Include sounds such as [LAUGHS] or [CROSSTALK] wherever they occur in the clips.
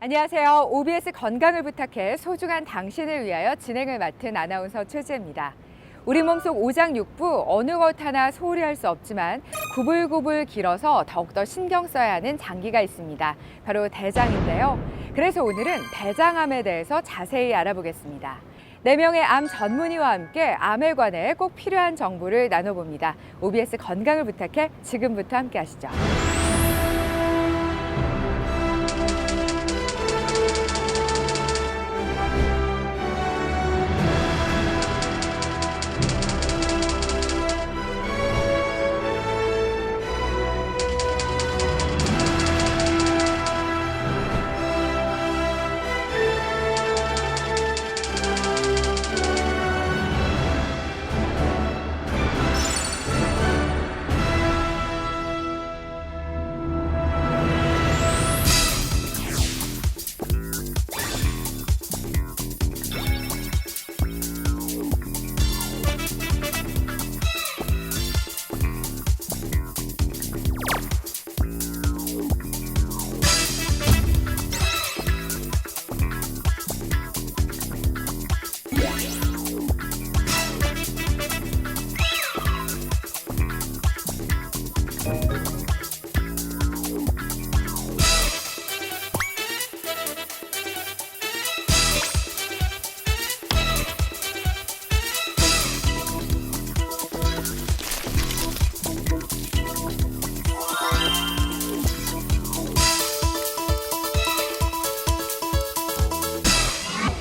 안녕하세요. OBS 건강을 부탁해 소중한 당신을 위하여 진행을 맡은 아나운서 최지혜입니다. 우리 몸속 오장육부 어느 것 하나 소홀히 할 수 없지만 구불구불 길어서 더욱더 신경 써야 하는 장기가 있습니다. 바로 대장인데요. 그래서 오늘은 대장암에 대해서 자세히 알아보겠습니다. 네명의암 전문의와 함께 암에 관해 꼭 필요한 정보를 나눠봅니다. OBS 건강을 부탁해 지금부터 함께 하시죠.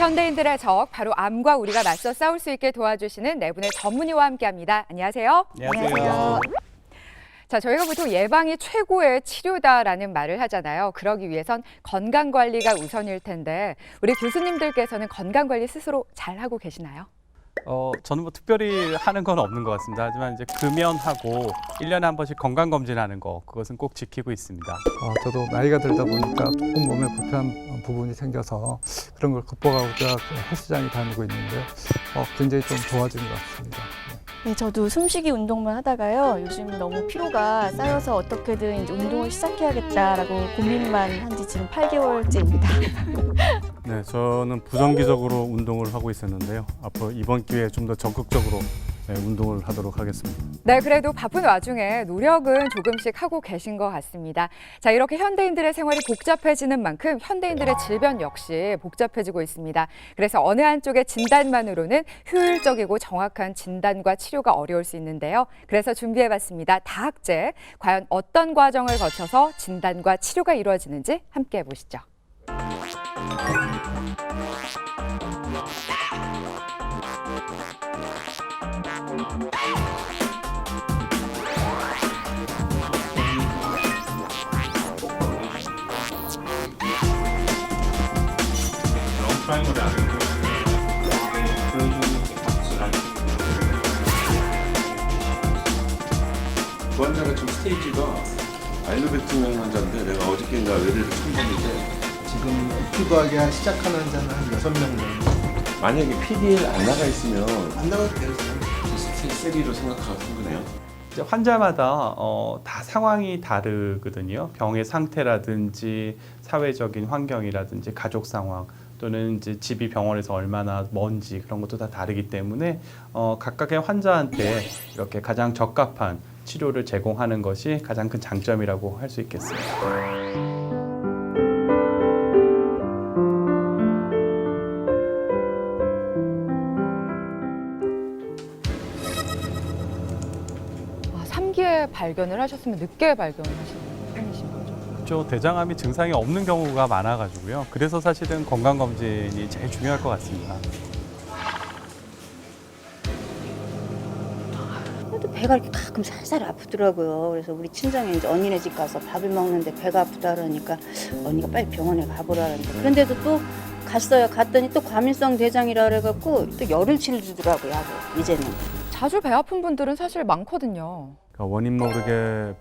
현대인들의 적 바로 암과 우리가 맞서 싸울 수 있게 도와주시는 네 분의 전문의와 함께합니다. 안녕하세요. 안녕하세요. 자, 저희가 보통 예방이 최고의 치료다라는 말을 하잖아요. 그러기 위해선 건강 관리가 우선일 텐데 우리 교수님들께서는 건강 관리 스스로 잘 하고 계시나요? 어, 저는 뭐 특별히 하는 건 없는 것 같습니다. 하지만 이제 금연하고 일년에한 번씩 건강 검진하는 거 그것은 꼭 지키고 있습니다. 어, 저도 나이가 들다 보니까 조금 몸에 불편한 부분이 생겨서 그런 걸 극복하고자 그 헬스장에 다니고 있는데 어, 굉장히 좀 좋아진 것 같습니다. 네. 네, 저도 숨쉬기 운동만 하다가요. 요즘 너무 피로가 쌓여서 어떻게든 이제 운동을 시작해야겠다라고 고민만 한 지 지금 8개월째입니다. [LAUGHS] 네, 저는 부정기적으로 운동을 하고 있었는데요. 앞으로 이번 기회에 좀 더 적극적으로 네, 운동을 하도록 하겠습니다. 네, 그래도 바쁜 와중에 노력은 조금씩 하고 계신 것 같습니다. 자, 이렇게 현대인들의 생활이 복잡해지는 만큼 현대인들의 질병 역시 복잡해지고 있습니다. 그래서 어느 한쪽의 진단만으로는 효율적이고 정확한 진단과 치료가 어려울 수 있는데요. 그래서 준비해봤습니다. 다학제. 과연 어떤 과정을 거쳐서 진단과 치료가 이루어지는지 함께 보시죠. 스테이지가 아일로베트 환자인데 내가 어저께인가 외래를 처음 봤는데 지금 피부하게 한 시작하는 환자는 한 여섯 명 정도 만약에 PDL 안 나가 있으면 안 나가도 돼요. 세리로 생각하고 거네요. 이제 환자마다 어, 다 상황이 다르거든요. 병의 상태라든지 사회적인 환경이라든지 가족 상황 또는 이제 집이 병원에서 얼마나 먼지 그런 것도 다 다르기 때문에 어, 각각의 환자한테 이렇게 가장 적합한 치료를 제공하는 것이 가장 큰 장점이라고 할 수 있겠습니다. 아, 3기에 발견을 하셨으면 늦게 발견하신 편이신 거죠? 저 대장암이 증상이 없는 경우가 많아가지고요. 그래서 사실은 건강 검진이 제일 중요할 것 같습니다. 배가 이렇게 가끔 살살 아프더라고요. 그래서 우리 친정에 이제 언니네 집 가서 밥을 먹는데 배가 아프다 그러니까 언니가 빨리 병원에 가보라는데 그런데도 또 갔어요. 갔더니 또 과민성 대장이라 그래갖고 또 열을 치르더라고요. 약을, 이제는. 자주 배 아픈 분들은 사실 많거든요. 그러니까 원인 모르게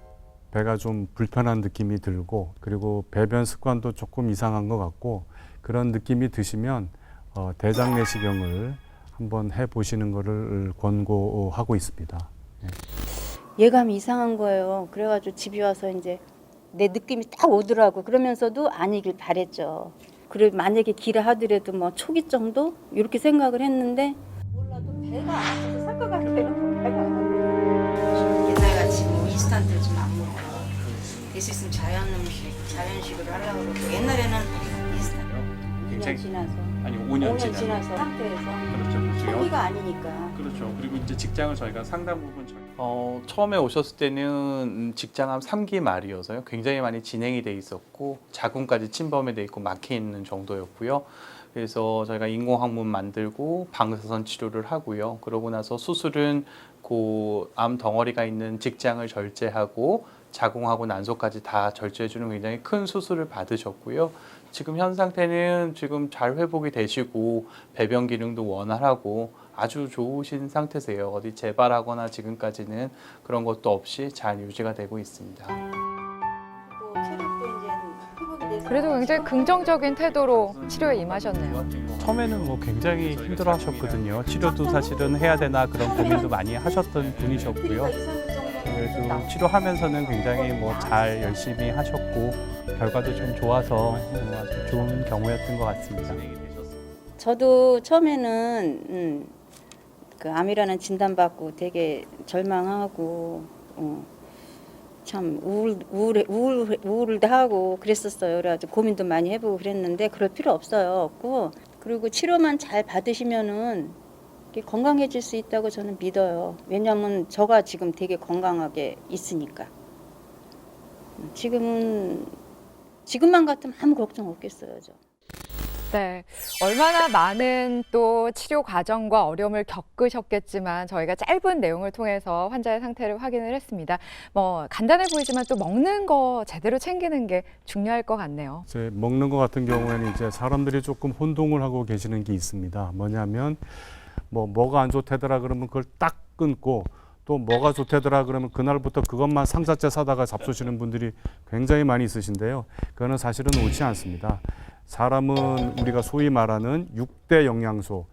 배가 좀 불편한 느낌이 들고 그리고 배변 습관도 조금 이상한 것 같고 그런 느낌이 드시면 어, 대장 내시경을 한번 해보시는 것을 권고하고 있습니다. 예감이 이상한 거예요. 그래가지고 집에 와서 이제 내 느낌이 딱 오더라고. 그러면서도 아니길 바랬죠. 그래 만약에 기라 하더라도 뭐 초기 정도 이렇게 생각을 했는데 몰라도 배가 안 아파서 살것 같아요. 배가 안 아파요. 옛날같이 뭐 인스턴트 좀 안 먹고 될수 있으면 자연 음식, 자연식으로 하려고 그러고 옛날에는 인스턴트 2년 굉장히 지나서 아니 5년, 5년 지난 지나서 상태에서 그렇죠. 초기가 아니니까 그렇죠. 그리고 이제 직장을 저희가 상당 부분 저희- 어, 처음에 오셨을 때는 음, 직장 한 3기 말이어서요. 굉장히 많이 진행이 돼 있었고 자궁까지 침범이 돼 있고 막혀 있는 정도였고요. 그래서 저희가 인공항문 만들고 방사선 치료를 하고요. 그러고 나서 수술은 그 암 덩어리가 있는 직장을 절제하고 자궁하고 난소까지 다 절제해주는 굉장히 큰 수술을 받으셨고요. 지금 현 상태는 지금 잘 회복이 되시고 배변 기능도 원활하고 아주 좋으신 상태세요. 어디 재발하거나 지금까지는 그런 것도 없이 잘 유지가 되고 있습니다. 또 체력도 이제 회복이 돼서 그래도 굉장히 긍정적인 태도로 치료에 임하셨네요. 처음에는 뭐 굉장히 힘들어 하셨거든요. 치료도 사실은 해야 되나 그런 고민도 많이 하셨던 분이셨고요. 그래도 치료하면서는 굉장히 뭐 잘 열심히 하셨고 결과도 좀 좋아서 어, 아주 좋은 경우였던 것 같습니다. 저도 처음에는 음, 그 암이라는 진단받고 되게 절망하고 어, 참 우울 우울 우울 우울도 하고 그랬었어요. 그래가지고 고민도 많이 해보고 그랬는데 그럴 필요 없어요. 없고 그리고 치료만 잘 받으시면은 건강해질 수 있다고 저는 믿어요. 왜냐하면 저가 지금 되게 건강하게 있으니까. 음, 지금은 지금만 같으면 아무 걱정 없겠어요. 저. 네. 얼마나 많은 또 치료 과정과 어려움을 겪으셨겠지만 저희가 짧은 내용을 통해서 환자의 상태를 확인을 했습니다. 뭐 간단해 보이지만 또 먹는 거 제대로 챙기는 게 중요할 것 같네요. 이제 먹는 것 같은 경우에는 이제 사람들이 조금 혼동을 하고 계시는 게 있습니다. 뭐냐면 뭐 뭐가 안 좋다더라 그러면 그걸 딱 끊고 또 뭐가 좋다더라 그러면 그날부터 그것만 삼사째 사다가 잡수시는 분들이 굉장히 많이 있으신데요. 그거는 사실은 옳지 않습니다. 사람은 우리가 소위 말하는 육대 영양소,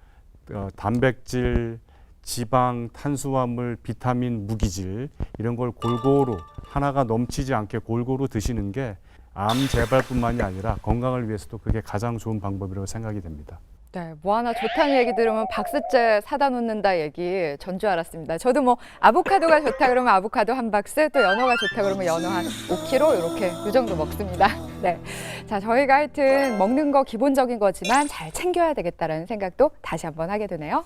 어, 단백질, 지방, 탄수화물, 비타민, 무기질 이런 걸 골고루 하나가 넘치지 않게 골고루 드시는 게 암 재발뿐만이 아니라 건강을 위해서도 그게 가장 좋은 방법이라고 생각이 됩니다. 네, 뭐 하나 좋다는 얘기 들으면 박스째 사다 놓는다 얘기 전 줄 알았습니다. 저도 뭐 아보카도가 좋다 그러면 아보카도 한 박스, 또 연어가 좋다 그러면 연어 한 5kg 이렇게 이 정도 먹습니다. [LAUGHS] 네, 자 저희가 하여튼 먹는 거 기본적인 거지만 잘 챙겨야 되겠다라는 생각도 다시 한번 하게 되네요.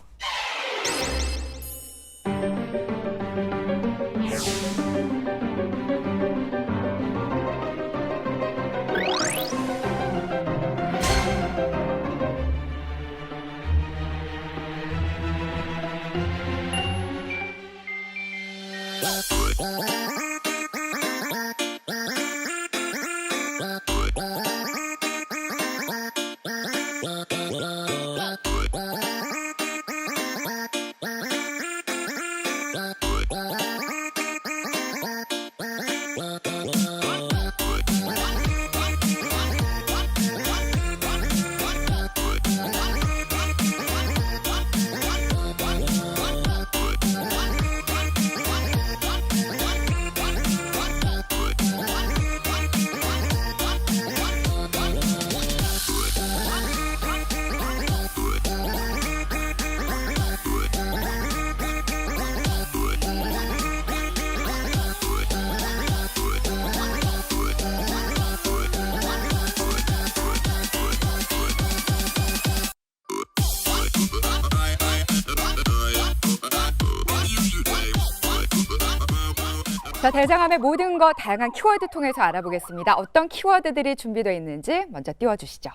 자, 대장암의 모든 것 다양한 키워드 통해서 알아보겠습니다. 어떤 키워드들이 준비되어 있는지 먼저 띄워주시죠.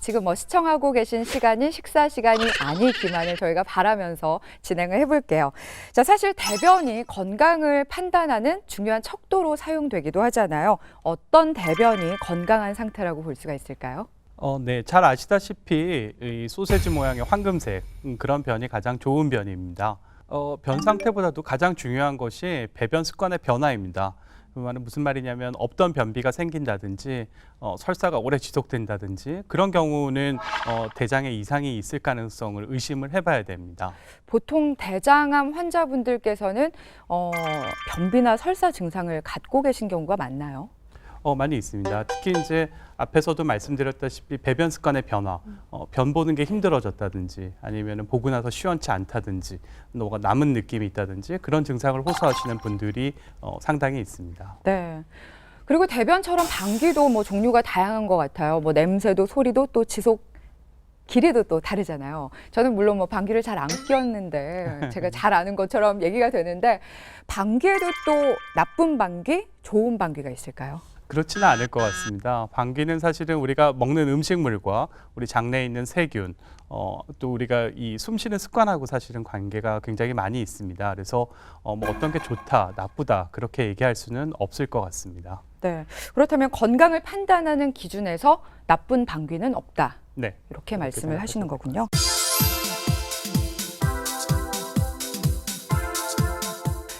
지금 뭐 시청하고 계신 시간이 식사 시간이 아니기만을 저희가 바라면서 진행을 해볼게요. 자, 사실 대변이 건강을 판단하는 중요한 척도로 사용되기도 하잖아요. 어떤 대변이 건강한 상태라고 볼 수가 있을까요? 어, 네, 잘 아시다시피 이 소세지 모양의 황금색 음, 그런 변이 가장 좋은 변입니다. 어, 변 상태보다도 가장 중요한 것이 배변 습관의 변화입니다. 그 말은 무슨 말이냐면 없던 변비가 생긴다든지 어, 설사가 오래 지속된다든지 그런 경우는 어, 대장에 이상이 있을 가능성을 의심을 해봐야 됩니다. 보통 대장암 환자분들께서는 어, 변비나 설사 증상을 갖고 계신 경우가 많나요? 어, 많이 있습니다. 특히 이제 앞에서도 말씀드렸다시피 배변 습관의 변화, 어, 변 보는 게 힘들어졌다든지 아니면 보고 나서 시원치 않다든지 뭐가 남은 느낌이 있다든지 그런 증상을 호소하시는 분들이 어, 상당히 있습니다. 네. 그리고 대변처럼 방귀도 뭐 종류가 다양한 것 같아요. 뭐 냄새도 소리도 또 지속 길이도 또 다르잖아요. 저는 물론 뭐 방귀를 잘 안 뀌었는데 [LAUGHS] 제가 잘 아는 것처럼 얘기가 되는데 방귀에도 또 나쁜 방귀, 좋은 방귀가 있을까요? 그렇지는 않을 것 같습니다. 방귀는 사실은 우리가 먹는 음식물과 우리 장내에 있는 세균, 어, 또 우리가 이 숨쉬는 습관하고 사실은 관계가 굉장히 많이 있습니다. 그래서 어, 뭐 어떤 게 좋다, 나쁘다 그렇게 얘기할 수는 없을 것 같습니다. 네. 그렇다면 건강을 판단하는 기준에서 나쁜 방귀는 없다. 네. 이렇게 말씀을 하시는 거군요.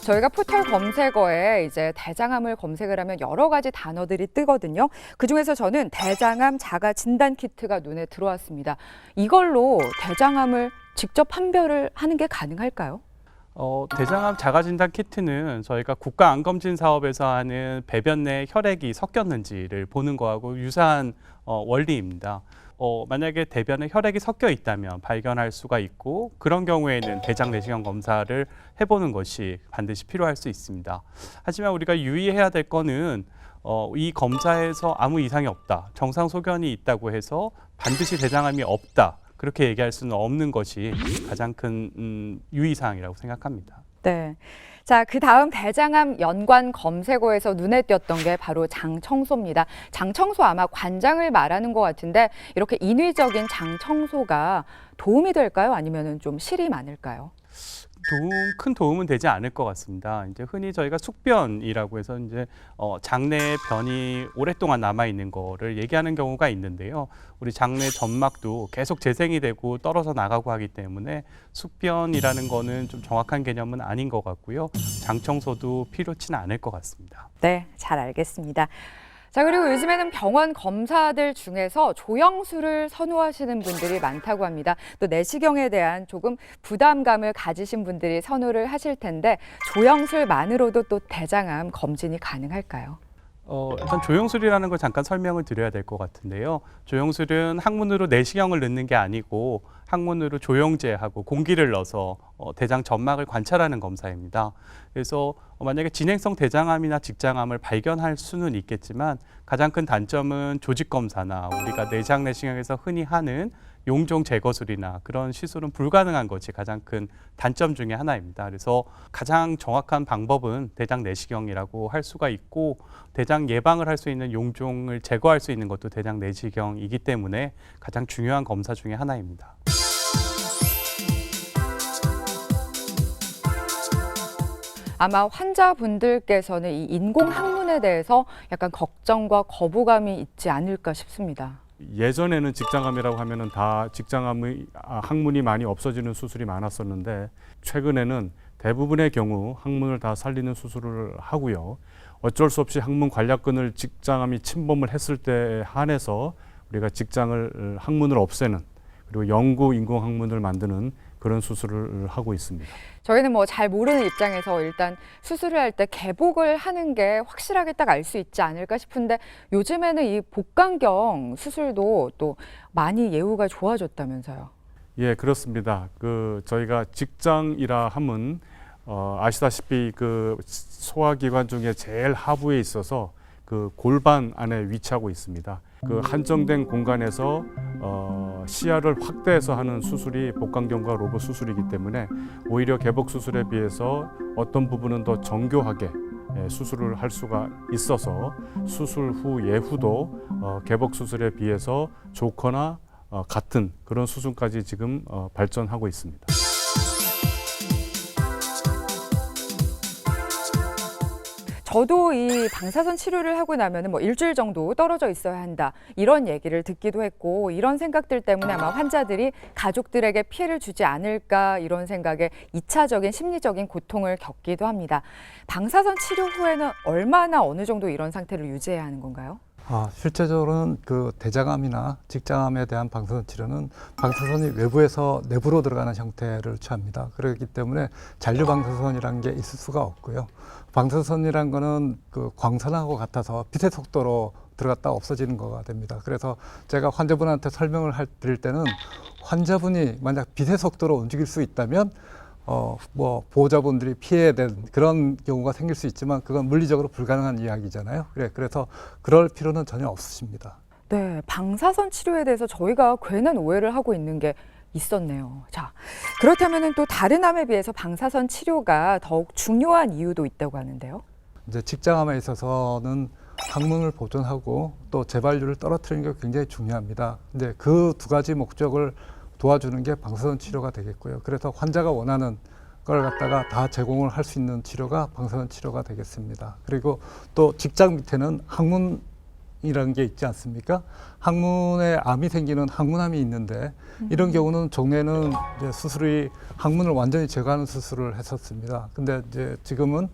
저희가 포털 검색어에 이제 대장암을 검색을 하면 여러 가지 단어들이 뜨거든요. 그 중에서 저는 대장암 자가 진단 키트가 눈에 들어왔습니다. 이걸로 대장암을 직접 판별을 하는 게 가능할까요? 어, 대장암 자가진단 키트는 저희가 국가 암검진 사업에서 하는 배변 내 혈액이 섞였는지를 보는 거하고 유사한 어, 원리입니다. 어, 만약에 대변에 혈액이 섞여 있다면 발견할 수가 있고 그런 경우에는 대장 내시경 검사를 해보는 것이 반드시 필요할 수 있습니다. 하지만 우리가 유의해야 될 거는 어, 이 검사에서 아무 이상이 없다, 정상 소견이 있다고 해서 반드시 대장암이 없다 그렇게 얘기할 수는 없는 것이 가장 큰 음, 유의사항이라고 생각합니다. 네. 자, 그 다음 대장암 연관 검색어에서 눈에 띄었던 게 바로 장 청소입니다. 장 청소 아마 관장을 말하는 것 같은데 이렇게 인위적인 장 청소가 도움이 될까요? 아니면 좀 실이 많을까요? 도움 큰 도움은 되지 않을 것 같습니다. 이제 흔히 저희가 숙변이라고 해서 이제 어, 장내에 변이 오랫동안 남아 있는 거를 얘기하는 경우가 있는데요. 우리 장내 점막도 계속 재생이 되고 떨어져 나가고 하기 때문에 숙변이라는 거는 좀 정확한 개념은 아닌 것 같고요. 장 청소도 필요치는 않을 것 같습니다. 네, 잘 알겠습니다. 자, 그리고 요즘에는 병원 검사들 중에서 조영술을 선호하시는 분들이 많다고 합니다. 또 내시경에 대한 조금 부담감을 가지신 분들이 선호를 하실 텐데 조영술만으로도 또 대장암 검진이 가능할까요? 어, 일단 조영술이라는 걸 잠깐 설명을 드려야 될 것 같은데요. 조영술은 항문으로 내시경을 넣는 게 아니고 항문으로 조영제하고 공기를 넣어서 어, 대장 점막을 관찰하는 검사입니다. 그래서 어, 만약에 진행성 대장암이나 직장암을 발견할 수는 있겠지만 가장 큰 단점은 조직 검사나 우리가 내장 내시경에서 흔히 하는 용종 제거술이나 그런 시술은 불가능한 것이 가장 큰 단점 중에 하나입니다. 그래서 가장 정확한 방법은 대장 내시경이라고 할 수가 있고 대장 예방을 할 수 있는 용종을 제거할 수 있는 것도 대장 내시경이기 때문에 가장 중요한 검사 중에 하나입니다. 아마 환자분들께서는 이 인공 항문에 대해서 약간 걱정과 거부감이 있지 않을까 싶습니다. 예전에는 직장암이라고 하면은 다 직장암의 아, 항문이 많이 없어지는 수술이 많았었는데 최근에는 대부분의 경우 항문을 다 살리는 수술을 하고요. 어쩔 수 없이 항문 관략근을 직장암이 침범을 했을 때에 한해서 우리가 직장을 어, 항문을 없애는 그리고 영구 인공 항문을 만드는 그런 수술을 하고 있습니다. 저희는 뭐 잘 모르는 입장에서 일단 수술을 할 때 개복을 하는 게 확실하게 딱 알 수 있지 않을까 싶은데 요즘에는 이 복강경 수술도 또 많이 예후가 좋아졌다면서요. 예, 그렇습니다. 그 저희가 직장이라 함은 어, 아시다시피 그 소화기관 중에 제일 하부에 있어서 그 골반 안에 위치하고 있습니다. 그 한정된 공간에서 어, 시야를 확대해서 하는 수술이 복강경과 로봇 수술이기 때문에 오히려 개복 수술에 비해서 어떤 부분은 더 정교하게 예, 수술을 할 수가 있어서 수술 후 예후도 어, 개복 수술에 비해서 좋거나 어, 같은 그런 수준까지 지금 어, 발전하고 있습니다. 저도 이 방사선 치료를 하고 나면은 뭐 일주일 정도 떨어져 있어야 한다 이런 얘기를 듣기도 했고 이런 생각들 때문에 아마 환자들이 가족들에게 피해를 주지 않을까 이런 생각에 이차적인 심리적인 고통을 겪기도 합니다. 방사선 치료 후에는 얼마나 어느 정도 이런 상태를 유지해야 하는 건가요? 아, 실제적으로는 그 대장암이나 직장암에 대한 방사선 치료는 방사선이 외부에서 내부로 들어가는 형태를 취합니다. 그렇기 때문에 잔류 방사선이라는 게 있을 수가 없고요. 방사선이란 거는 그 광선하고 같아서 빛의 속도로 들어갔다 없어지는 거가 됩니다. 그래서 제가 환자분한테 설명을 할 드릴 때는 환자분이 만약 빛의 속도로 움직일 수 있다면 어, 뭐, 보호자분들이 피해된 그런 경우가 생길 수 있지만 그건 물리적으로 불가능한 이야기잖아요. 그래, 그래서 그럴 필요는 전혀 없으십니다. 네, 방사선 치료에 대해서 저희가 괜한 오해를 하고 있는 게 있었네요. 자, 그렇다면 또 다른 암에 비해서 방사선 치료가 더욱 중요한 이유도 있다고 하는데요. 이제 직장암에 있어서는 항문을 보존하고 또 재발률을 떨어뜨리는 게 굉장히 중요합니다. 근데 그두 가지 목적을 도와주는 게 방사선 치료가 되겠고요. 그래서 환자가 원하는 걸 갖다가 다 제공을 할 수 있는 치료가 방사선 치료가 되겠습니다. 그리고 또 직장 밑에는 항문 이라는 게 있지 않습니까? 항문에 암이 생기는 항문암이 있는데 이런 경우는 종래는 이제 수술이 항문을 완전히 제거하는 수술을 했었습니다. 근데 이제 지금은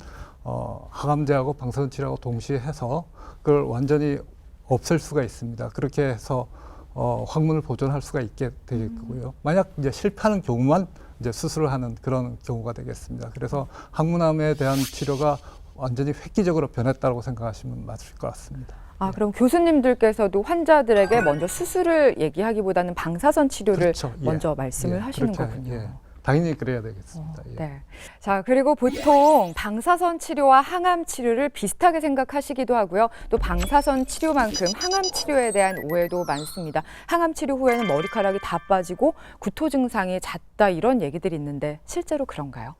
어, 항암제하고 방사선 치료하고 동시에 해서 그걸 완전히 없앨 수가 있습니다. 그렇게 해서 어, 항문을 보존할 수가 있게 되겠고요. 만약 이제 실패하는 경우만 이제 수술을 하는 그런 경우가 되겠습니다. 그래서 항문암에 대한 치료가 완전히 획기적으로 변했다고 생각하시면 맞을 것 같습니다. 아, 그럼 교수님들께서도 환자들에게 먼저 수술을 얘기하기보다는 방사선 치료를 그렇죠. 예. 먼저 말씀을 예, 하시는 그렇게, 거군요. 예. 당연히 그래야 되겠습니다. 예. 네. 자, 그리고 보통 방사선 치료와 항암 치료를 비슷하게 생각하시기도 하고요. 또 방사선 치료만큼 항암 치료에 대한 오해도 많습니다. 항암 치료 후에는 머리카락이 다 빠지고 구토 증상이 잦다 이런 얘기들이 있는데 실제로 그런가요?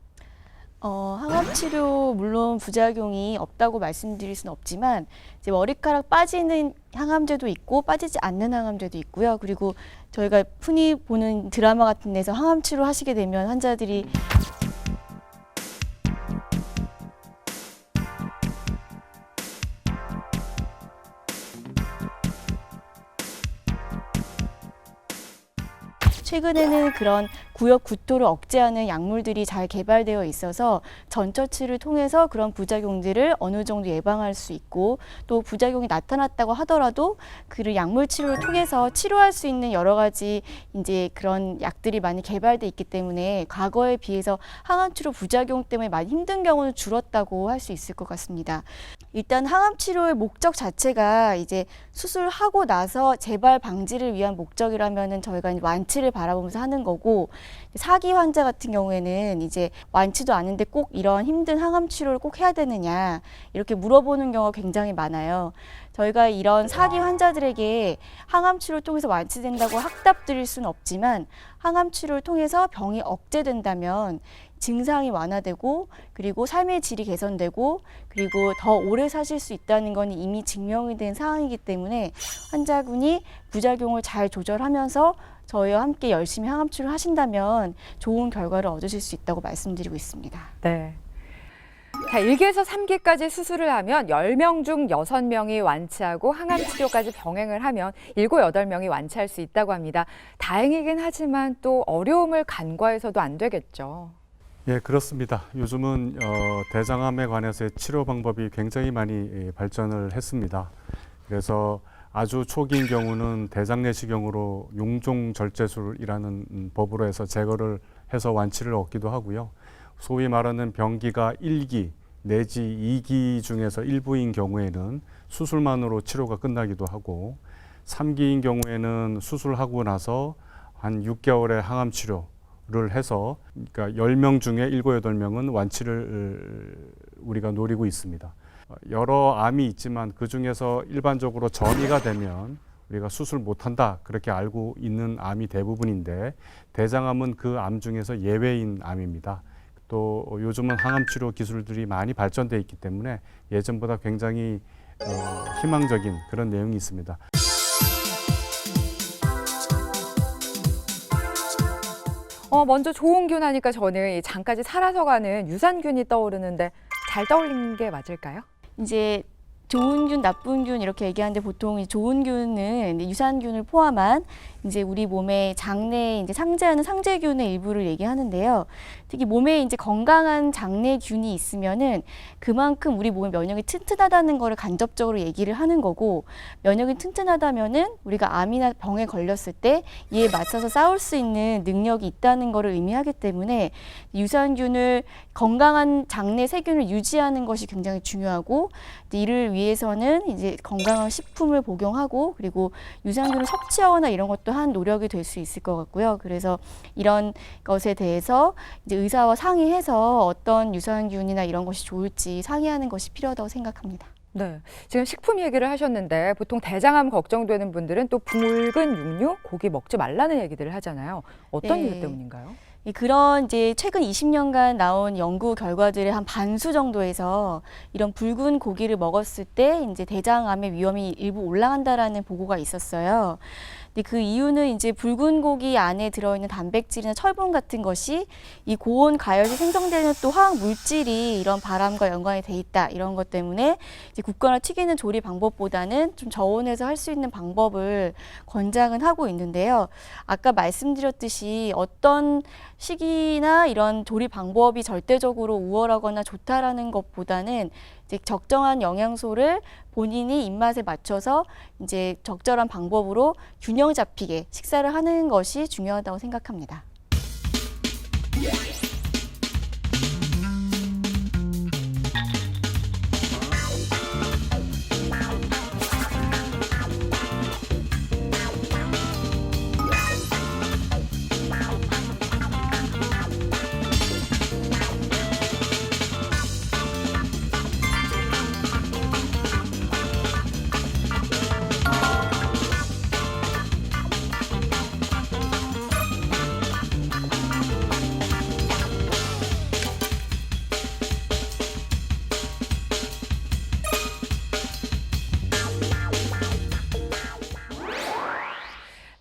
어, 항암 치료 물론 부작용이 없다고 말씀드릴 수는 없지만 이제 머리카락 빠지는 항암제도 있고 빠지지 않는 항암제도 있고요. 그리고 저희가 흔히 보는 드라마 같은 데서 항암 치료 하시게 되면 환자들이 최근에는 그런 구역 구토를 억제하는 약물들이 잘 개발되어 있어서 전처치를 통해서 그런 부작용들을 어느 정도 예방할 수 있고 또 부작용이 나타났다고 하더라도 그 약물 치료를 통해서 치료할 수 있는 여러 가지 이제 그런 약들이 많이 개발돼 있기 때문에 과거에 비해서 항암 치료 부작용 때문에 많이 힘든 경우는 줄었다고 할 수 있을 것 같습니다. 일단 항암 치료의 목적 자체가 이제 수술하고 나서 재발 방지를 위한 목적이라면은 저희가 완치를 바라보면서 하는 거고 사기 환자 같은 경우에는 이제 완치도 않은데 꼭 이런 힘든 항암 치료를 꼭 해야 되느냐 이렇게 물어보는 경우가 굉장히 많아요. 저희가 이런 사기 환자들에게 항암 치료를 통해서 완치된다고 확답 드릴 수는 없지만 항암 치료를 통해서 병이 억제된다면 증상이 완화되고 그리고 삶의 질이 개선되고 그리고 더 오래 사실 수 있다는 건 이미 증명이 된 사항이기 때문에 환자분이 부작용을 잘 조절하면서 저희와 함께 열심히 항암 치료를 하신다면 좋은 결과를 얻으실 수 있다고 말씀드리고 있습니다. 네. 자, 1기에서 3기까지 수술을 하면 10명 중 6명이 완치하고 항암 치료까지 병행을 하면 7, 8명이 완치할 수 있다고 합니다. 다행이긴 하지만 또 어려움을 간과해서도 안 되겠죠. 예, 그렇습니다. 요즘은 어, 대장암에 관해서의 치료 방법이 굉장히 많이 예, 발전을 했습니다. 그래서 아주 초기인 경우는 대장 내시경으로 용종 절제술이라는 음, 법으로 해서 제거를 해서 완치를 얻기도 하고요. 소위 말하는 병기가 1기 내지 2기 중에서 일부인 경우에는 수술만으로 치료가 끝나기도 하고 3기인 경우에는 수술하고 나서 한 6개월의 항암 치료 를 해서 그러니까 10명 중에 7, 8명은 완치를 우리가 노리고 있습니다. 어, 여러 암이 있지만 그 중에서 일반적으로 전이가 되면 우리가 수술 못한다 그렇게 알고 있는 암이 대부분인데 대장암은 그 암 중에서 예외인 암입니다. 또 요즘은 항암 치료 기술들이 많이 발전돼 있기 때문에 예전보다 굉장히 어, 희망적인 그런 내용이 있습니다. 어, 먼저 좋은 균 하니까 저는 이 장까지 살아서 가는 유산균이 떠오르는데 잘 떠올리는 게 맞을까요? 이제 좋은 균, 나쁜 균 이렇게 얘기하는데 보통 이 좋은 균은 유산균을 포함한 이제 우리 몸의 장내에 이제 상재하는 상재균의 일부를 얘기하는데요. 특히 몸에 이제 건강한 장내균이 있으면은 그만큼 우리 몸의 면역이 튼튼하다는 거를 간접적으로 얘기를 하는 거고 면역이 튼튼하다면은 우리가 암이나 병에 걸렸을 때 이에 맞서서 싸울 수 있는 능력이 있다는 거를 의미하기 때문에 유산균을 건강한 장내 세균을 유지하는 것이 굉장히 중요하고 이를 위해 서는 이제 건강한 식품을 복용하고 그리고 유산균을 섭취하거나 이런 것도 한 노력이 될 수 있을 것 같고요. 그래서 이런 것에 대해서 이제 의사와 상의해서 어떤 유산균이나 이런 것이 좋을지 상의하는 것이 필요하다고 생각합니다. 네. 지금 식품 얘기를 하셨는데 보통 대장암 걱정되는 분들은 또 붉은 육류, 고기 먹지 말라는 얘기들을 하잖아요. 어떤 네. 이유 때문인가요? 이 그런 이제 최근 20년간 나온 연구 결과들의 한 반수 정도에서 이런 붉은 고기를 먹었을 때 이제 대장암의 위험이 일부 올라간다라는 보고가 있었어요. 근데 그 이유는 이제 붉은 고기 안에 들어있는 단백질이나 철분 같은 것이 이 고온 가열시 생성되는 또 화학 물질이 이런 바람과 연관이 돼 있다 이런 것 때문에 이제 굽거나 튀기는 조리 방법보다는 좀 저온에서 할 수 있는 방법을 권장은 하고 있는데요. 아까 말씀드렸듯이 어떤 시기나 이런 조리 방법이 절대적으로 우월하거나 좋다라는 것보다는 적정한 영양소를 본인이 입맛에 맞춰서 이제 적절한 방법으로 균형 잡히게 식사를 하는 것이 중요하다고 생각합니다.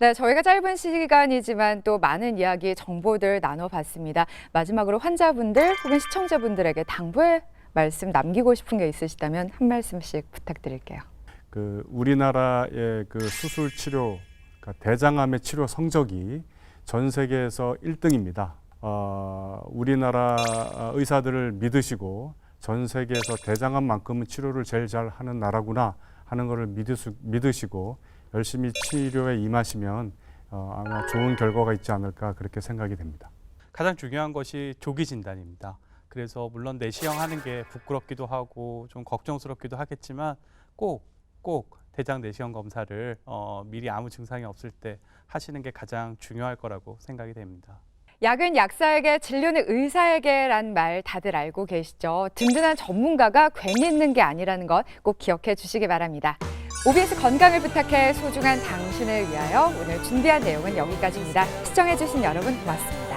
네, 저희가 짧은 시간이지만 또 많은 이야기, 정보들 나눠봤습니다. 마지막으로 환자분들 혹은 시청자분들에게 당부의 말씀 남기고 싶은 게 있으시다면 한 말씀씩 부탁드릴게요. 그 우리나라의 그 수술 치료, 그러니까 대장암의 치료 성적이 전 세계에서 1등입니다. 어, 우리나라 의사들을 믿으시고 전 세계에서 대장암만큼은 치료를 제일 잘 하는 나라구나 하는 것을 믿으시, 믿으시고 열심히 치료에 임하시면 어, 아마 좋은 결과가 있지 않을까 그렇게 생각이 됩니다. 가장 중요한 것이 조기 진단입니다. 그래서 물론 내시경 하는 게 부끄럽기도 하고 좀 걱정스럽기도 하겠지만 꼭 꼭 대장 내시경 검사를 어, 미리 아무 증상이 없을 때 하시는 게 가장 중요할 거라고 생각이 됩니다. 약은 약사에게, 진료는 의사에게란 말 다들 알고 계시죠? 든든한 전문가가 괜히 있는 게 아니라는 것 꼭 기억해 주시기 바랍니다. OBS 건강을 부탁해 소중한 당신을 위하여 오늘 준비한 내용은 여기까지입니다. 시청해 주신 여러분 고맙습니다.